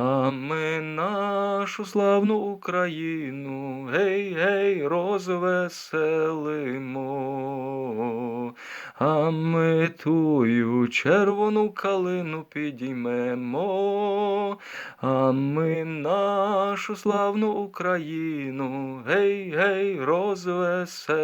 а ми нашу славну Україну, гей, гей, розвеселимо. А ми тую червону калину підіймемо, а ми нашу славну Україну, гей, гей, розвеселимо.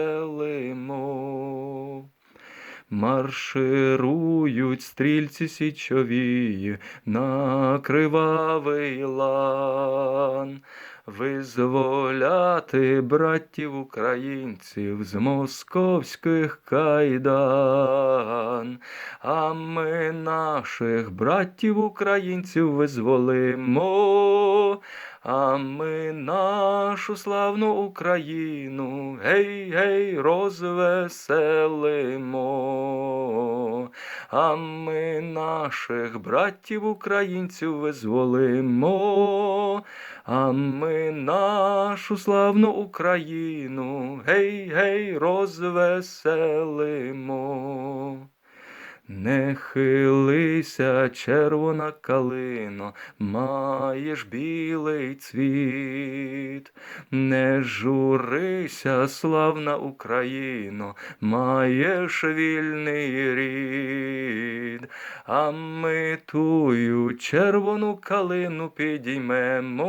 Марширують стрільці січові на кривавий лан, визволяти братів українців з московських кайдан, а ми наших братів українців визволимо. А ми нашу славну Україну, гей, гей, розвеселимо. А ми наших братів українців визволимо. А ми нашу славну Україну, гей, гей, розвеселимо. Не хилися, червона калино, маєш білий цвіт, не журися, славна Україно, маєш вільний рід, а ми тую червону калину підіймемо,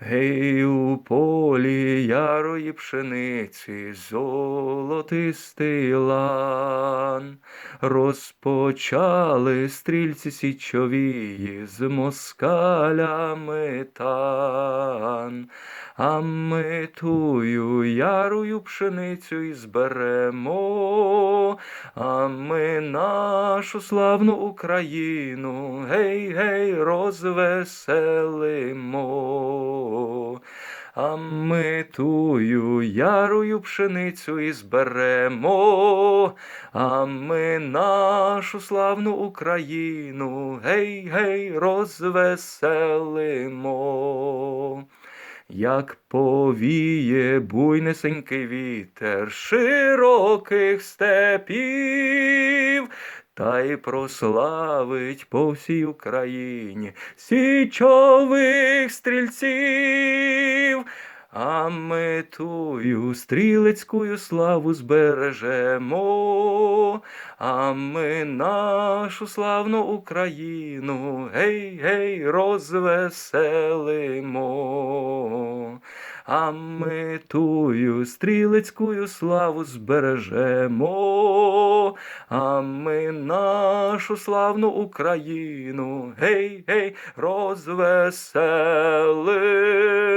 Гей, у полі ярої пшениці, золотистий лан, розпочали стрільці січовії з москалями тан, а ми тую ярую пшеницю і зберемо, а ми нашу славну Україну, гей, гей, розвеселимо. А ми тую ярую пшеницю і зберемо, а ми нашу славну Україну, гей, гей, розвеселимо. Як повіє буйнесенький вітер широких степів, та й прославить по всій Україні січових стрільців. А ми тую стрілецькую славу збережемо, а ми нашу славну Україну, гей, гей, розвеселимо. А ми тую стрілецькую славу збережемо, а ми нашу славну Україну, гей, гей, розвеселимо.